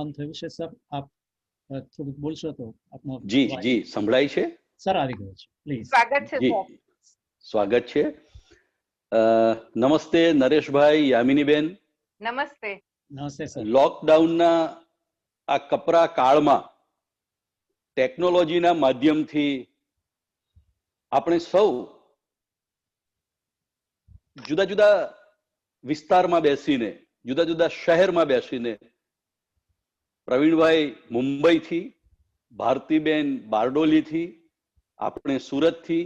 On થયું છે sir આપ થોડુંક બોલશો તો આપનો જી જી સંભળાય છે? સર આવી ગયો છે પ્લીઝ સ્વાગત છે સ્વાગત છે. નમસ્તે નરેશભાઈ યામિનીબેન. નમસ્તે. નમસ્તે સર. લોકડાઉનના આ કપરા કાળમાં ટેકનોલોજીના માધ્યમથી આપણે સૌ જુદા જુદા વિસ્તારમાં બેસીને જુદા જુદા શહેરમાં બેસીને પ્રવીણભાઈ મુંબઈથી ભારતીબેન બારડોલીથી આપણે સુરતથી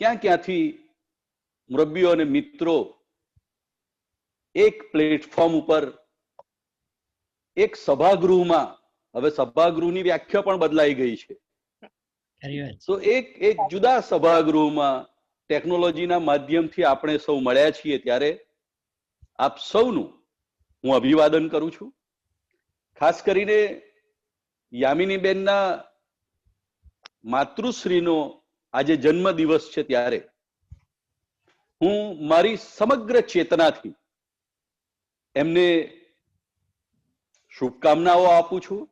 ક્યાં ક્યાંથી મુરબ્બીઓ અને મિત્રો એક પ્લેટફોર્મ ઉપર એક સભાગૃહમાં હવે સભાગૃહની વ્યાખ્યા પણ બદલાઈ ગઈ છે. તો એક એક જુદા સભાગૃહમાં ટેકનોલોજીના માધ્યમથી આપણે સૌ મળ્યા છીએ ત્યારે આપ સૌનું હું અભિવાદન કરું છું ખાસ કરીને યામિનીબેનના માતૃશ્રીનો આજે જન્મ દિવસ છે ત્યારે. હું મારી સમગ્ર ચેતનાથી એમને શુભકામનાઓ આપું છું.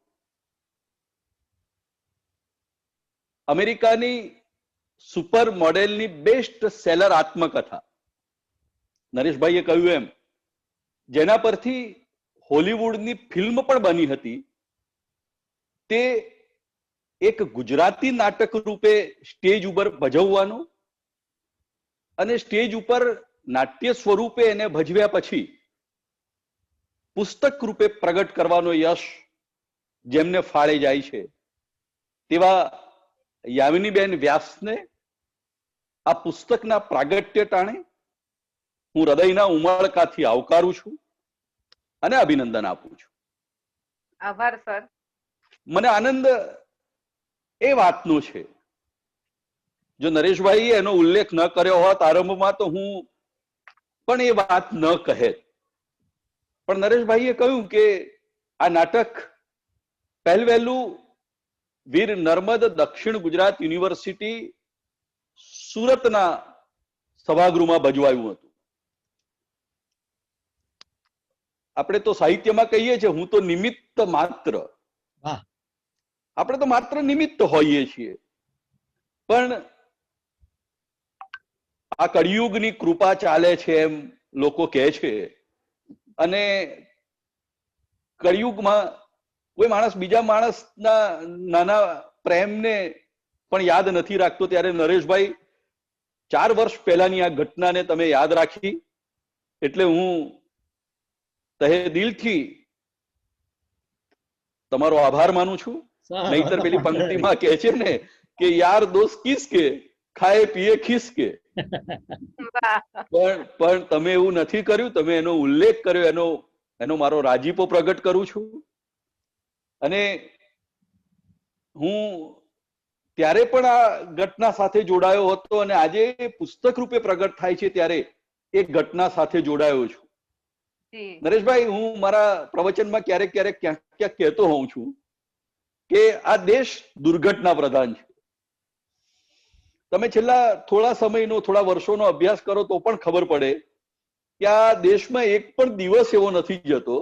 અમેરિકાની સુપર મોડેલની બેસ્ટ સેલર આત્મકથા. નરેશભાઈએ કહ્યું એમ, જેના પરથી હોલિવૂડની ફિલ્મ પણ બની હતી. તે એક ગુજરાતી નાટક રૂપે સ્ટેજ ઉપર ભજવવાનું અને સ્ટેજ ઉપર નાટ્ય સ્વરૂપે એને ભજવ્યા પછી પુસ્તક રૂપે પ્રગટ કરવાનો યશ જેમને ફાળે જાય છે. તેવા યામિનીબેન વ્યાસને આ પુસ્તકના પ્રાગટ્ય ટાણે હું હૃદયના ઉમળકાથી આવકારું છું. અને અભિનંદન આપું છું. આભાર સર. મને આનંદ એ વાતનો છે. જો નરેશભાઈ એનો ઉલ્લેખ ન કર્યો હોત આરંભમાં તો હું પણ એ વાત ન કહે. પણ નરેશભાઈએ કહ્યું કે આ નાટક પહેલ વહેલું વીર નર્મદ દક્ષિણ ગુજરાત યુનિવર્સિટી સુરતના સભાગૃહમાં ભજવાયું હતું. આપણે તો સાહિત્યમાં કહીએ છીએ હું તો નિમિત્ત માત્ર. આપણે તો માત્ર નિમિત્ત હોઈએ છીએ. પણ આ કળિયુગની કૃપા ચાલે છે એમ લોકો કહે છે. અને કળિયુગમાં કોઈ માણસ બીજા માણસના નાના પ્રેમને પણ યાદ નથી રાખતો ત્યારે નરેશભાઈ ચાર વર્ષ પહેલાની આ ઘટનાને તમે યાદ રાખી. એટલે હું તહે દિલથી તમારો આભાર માનું છું. નહીતર પેલી પંક્તિમાં કહે છે ને કે યાર દોસ્ત કિસકે ખાય પીએ ખિસકે પણ પણ તમે એવું નથી કર્યું. તમે એનો ઉલ્લેખ કર્યો. એનો એનો મારો રાજીપો પ્રગટ કરું છું. અને હું ત્યારે પણ આ ઘટના સાથે જોડાયો હતો અને આજે પુસ્તક રૂપે પ્રગટ થાય છે ત્યારે એ ઘટના સાથે જોડાયો છું. નરેશભાઈ હું મારા પ્રવચનમાં ક્યારેક ક્યારેક ક્યાંક ક્યાંક કહેતો હોઉં છું કે આ દેશ દુર્ઘટના પ્રધાન છે. તમે છેલ્લા થોડા સમયનો થોડા વર્ષોનો અભ્યાસ કરો તો પણ ખબર પડે કે આ દેશમાં એક પણ દિવસ એવો નથી જતો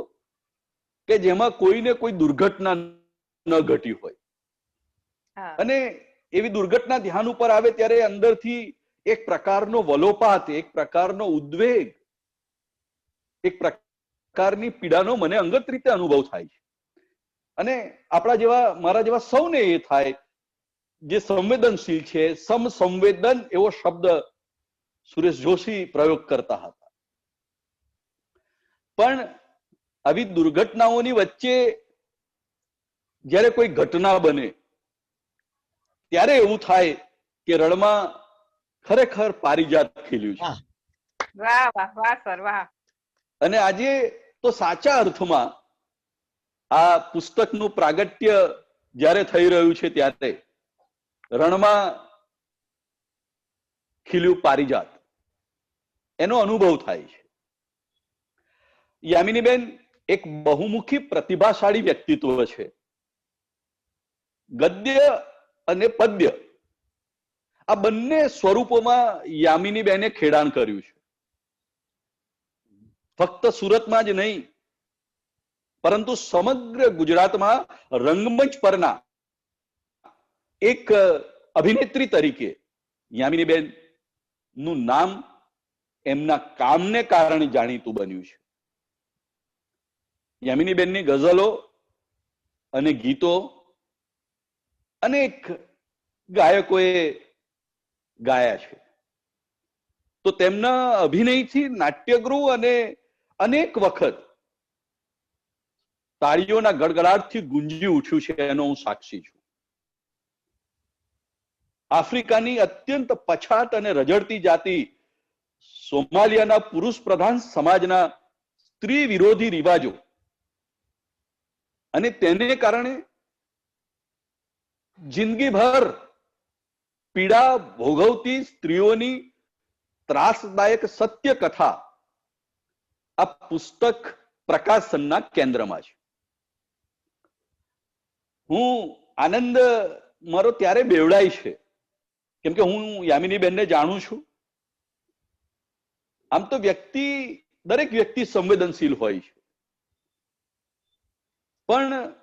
કે જેમાં કોઈને કોઈ દુર્ઘટના ન ઘટી હોય. અને એવી દુર્ઘટના ધ્યાન ઉપર આવે ત્યારે અંદરથી એક પ્રકારનો વલોપાત એક પ્રકારનો ઉદ્વેગ એક પ્રકારની પીડાનો મને અંગત રીતે અનુભવ થાય છે. અને આપણા જેવા, મારા જેવા સૌને એ થાય જે સંવેદનશીલ છે, સમસંવેદન એવો શબ્દ સુરેશ જોશી પ્રયોગ કરતા હતા. પણ આવી દુર્ઘટનાઓની વચ્ચે જ્યારે કોઈ ઘટના બને, ત્યારે એવું થાય કે રણમાં ખરેખર પારિજાત ખીલ્યું છે. વાહ. વાહ વાહ, સર, વાહ. અને આજે તો સાચા અર્થમાં આ પુસ્તકનું પ્રાગટ્ય જ્યારે થઈ રહ્યું છે ત્યારે રણમાં ખીલ્યું પારિજાત. એનો અનુભવ થાય છે. યામિનીબેન એક બહુમુખી પ્રતિભાશાળી વ્યક્તિત્વ છે. ગદ્ય અને પદ્ય આ બંને સ્વરૂપોમાં યામિનીબેને ખેડાણ કર્યું છે. ફક્ત સુરતમાં જ નહીં, પરંતુ સમગ્ર ગુજરાતમાં રંગમંચ પરના એક અભિનેત્રી તરીકે યામિનીબેનનું નામ એમના કામને કારણે જાણીતું બન્યું છે. યામિનીબેનની ગઝલો અને ગીતો અનેક ગાયકોએ ગાયા છે. તો તેમના અભિનયથી નાટ્યગૃહ અને અનેક વખત તાળીઓના ગડગડાટથી ગુંજી ઉઠ્યું છે એનો હું સાક્ષી છું. આફ્રિકાની અત્યંત પછાત અને રજડતી જાતિ સોમાલિયાના પુરુષ પ્રધાન સમાજના સ્ત્રી વિરોધી રિવાજો અને તેને કારણે જિંદગીભર પીડા ભોગવતી સ્ત્રીઓની ત્રાસદાયક સત્ય કથા આ પુસ્તક પ્રકાશનના કેન્દ્રમાં છે. હું આનંદ મારો ત્યારે બેવડાય છે. કેમ કે હું યામિની બેનને જાણું છું. આમ તો વ્યક્તિ, દરેક વ્યક્તિ સંવેદનશીલ હોય છે. પણ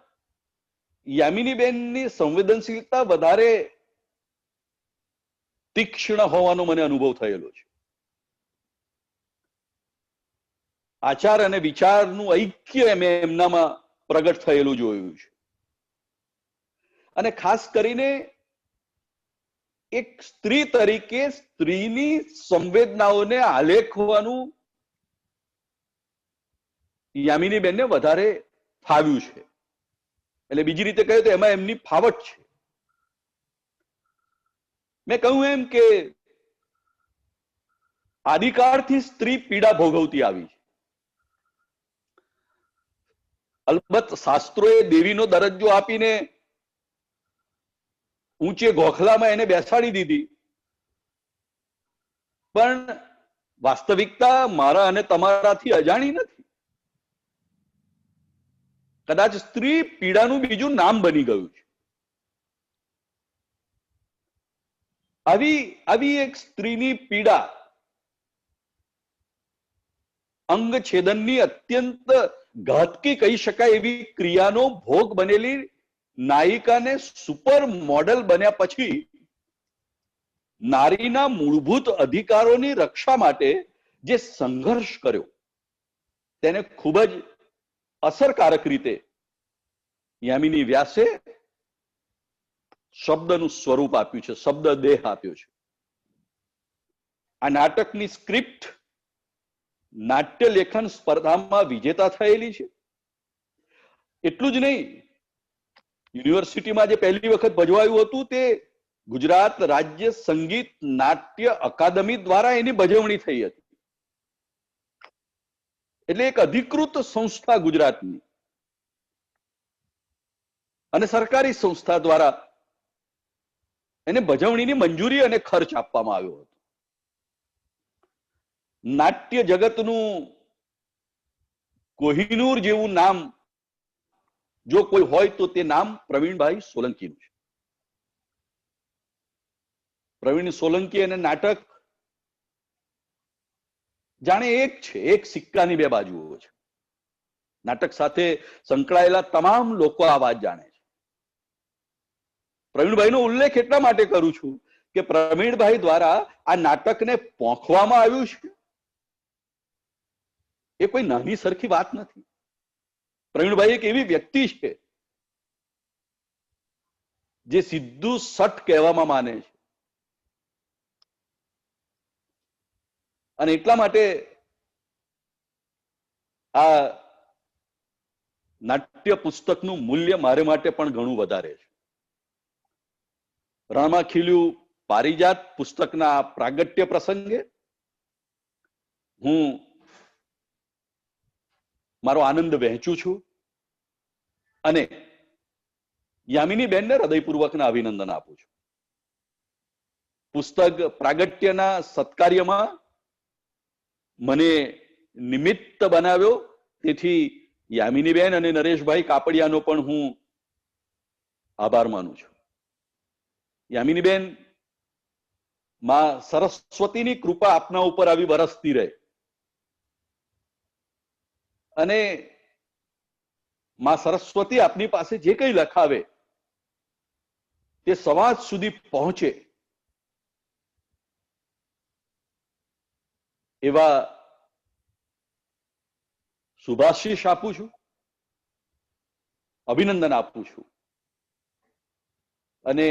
યામિની બેનની સંવેદનશીલતા વધારે તીક્ષ્ણ હોવાનો મને અનુભવ થયેલો છે. આચાર અને વિચારનું ઐક્ય મેં એમનામાં પ્રગટ થયેલું જોયું છે. અને ખાસ કરીને એક સ્ત્રી તરીકે સ્ત્રીની સંવેદનાઓને આલેખવાનું યામિની બેનને વધારે ફાવ્યું છે. એટલે બીજી રીતે કહ્યું તો એમાં એમની ફાવટ છે. મેં કહ્યું એમ કે આદિકાળથી સ્ત્રી પીડા ભોગવતી આવી છે. અલબત્ત શાસ્ત્રોએ દેવીનો દરજ્જો આપીને ઊંચે ગોખલામાં એને બેસાડી દીધી. પણ વાસ્તવિકતા મારા અને તમારાથી અજાણી નથી. કદાચ સ્ત્રી પીડાનું બીજું નામ બની ગયું છે. આવી આવી એક સ્ત્રીની પીડા અંગ છેદનની અત્યંત ઘાતકી કહી શકાય એવી ક્રિયાનો ભોગ બનેલી નાયિકાને સુપર મોડલ બન્યા પછી નારીના મૂળભૂત અધિકારોની રક્ષા માટે જે સંઘર્ષ કર્યો, તેને ખૂબ જ અસરકારક રીતે યામિની વ્યાસે શબ્દનું સ્વરૂપ આપ્યું છે શબ્દ દેહ આપ્યો છે. આ નાટકની સ્ક્રિપ્ટ નાટ્ય લેખન સ્પર્ધામાં વિજેતા થયેલી છે. એટલું જ નહીં, યુનિવર્સિટીમાં જે પહેલી વખત ભજવાયું હતું તે ગુજરાત રાજ્ય સંગીત નાટ્ય અકાદમી દ્વારા એની ભજવણી થઈ હતી. એટલે એક અધિકૃત સંસ્થા ગુજરાતની. અને સરકારી સંસ્થા દ્વારા એને ભજવણીની મંજૂરી અને ખર્ચ આપવામાં આવ્યો હતો. નાટ્ય જગતનું કોહિનૂર જેવું નામ જો કોઈ હોય તો તે નામ પ્રવીણભાઈ સોલંકીનું છે. પ્રવીણ સોલંકી અને નાટક જાણે એક છે, એક સિક્કાની બે બાજુઓ છે. નાટક સાથે સંકળાયેલા તમામ લોકો આ વાત જાણે છે. પ્રવીણભાઈનો ઉલ્લેખ એટલા માટે કરું છું કે પ્રવીણભાઈ દ્વારા આ નાટકને પોંખવામાં આવ્યું છે. એ કોઈ નાની સરખી વાત નથી. પ્રવીણભાઈ એક એવી વ્યક્તિ છે, જે સીધું સટ કહેવામાં માને છે. અને એટલા માટે આ નાટ્ય પુસ્તકનું મૂલ્ય મારે માટે પણ ઘણું વધારે છે. રણમાં ખીલ્યું પારિજાત પુસ્તકના પ્રાગટ્ય પ્રસંગે હું મારો આનંદ વહેંચું છું. અને યામિની બેનને હૃદયપૂર્વકના અભિનંદન આપું છું. પુસ્તક પ્રાગટ્યના સત્કાર્યમાં મને નિમિત્ત બનાવ્યો. તેથી યામિનીબેન અને નરેશભાઈ કાપડિયાનો પણ હું આભાર માનું છું. યામિનીબેનમાં સરસ્વતીની કૃપા આપના ઉપર આવી વરસતી રહે. અને માં સરસ્વતી આપની પાસે જે કંઈ લખાવે, તે સમાજ સુધી પહોંચે. એવા શુભાશીષ આપું છું, અભિનંદન આપું છું. અને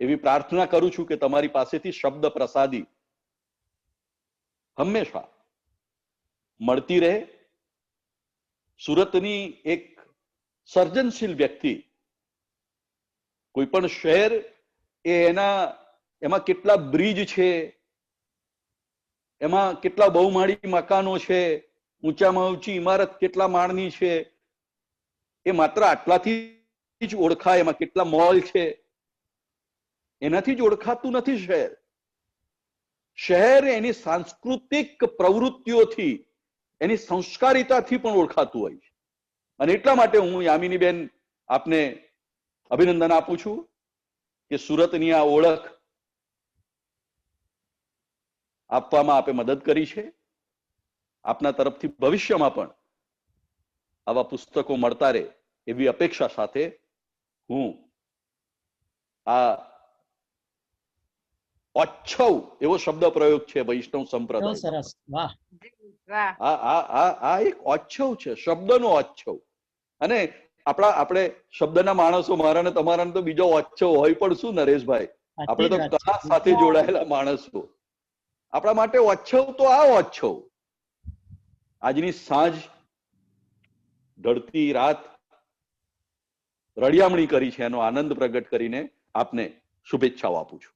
એવી પ્રાર્થના કરું છું કે તમારી પાસેથી શબ્દ પ્રસાદી હંમેશા મળતી રહે. સુરતની એક સર્જનશીલ વ્યક્તિ કોઈ પણ શહેર એ એના, એમાં કેટલા બ્રિજ છે, એમાં કેટલા બહુમાળી મકાનો છે, ઊંચામાં ઊંચી ઇમારત કેટલા માળની છે, એ માત્ર આટલાથી જ ઓળખાય, એમાં કેટલા મોલ છે. એનાથી જ ઓળખાતું નથી શહેર. શહેર એની સાંસ્કૃતિક પ્રવૃત્તિઓથી એની સંસ્કારિતાથી પણ ઓળખાતું હોય છે. અને એટલા માટે હું યામિનીબેન આપને અભિનંદન આપું છું કે સુરતની આ ઓળખ આપવામાં આપે મદદ કરી છે. આપના તરફથી ભવિષ્યમાં પણ આવા પુસ્તકો મળતા રહે એવી અપેક્ષા સાથે હું આ ઓચ્છવ એવો શબ્દ પ્રયોગ છે વૈષ્ણવ સંપ્રદાય સરસ. વાહ. આ આ આ આ એક ઓચ્છવ છે શબ્દનો ઓચ્છવ અને આપણા આપણે શબ્દના માણસો મારા ને તમારા તો બીજો ઓચ્છવ હોય પણ શું નરેશભાઈ? આપણે તો કલા સાથે જોડાયેલા માણસો. આપણા માટે ઓચ્છવ તો આ ઓચ્છવ આજની સાંજ ઢળતી રાત રળિયામણી કરી છે એનો આનંદ પ્રગટ કરીને આપને શુભેચ્છાઓ આપું છું.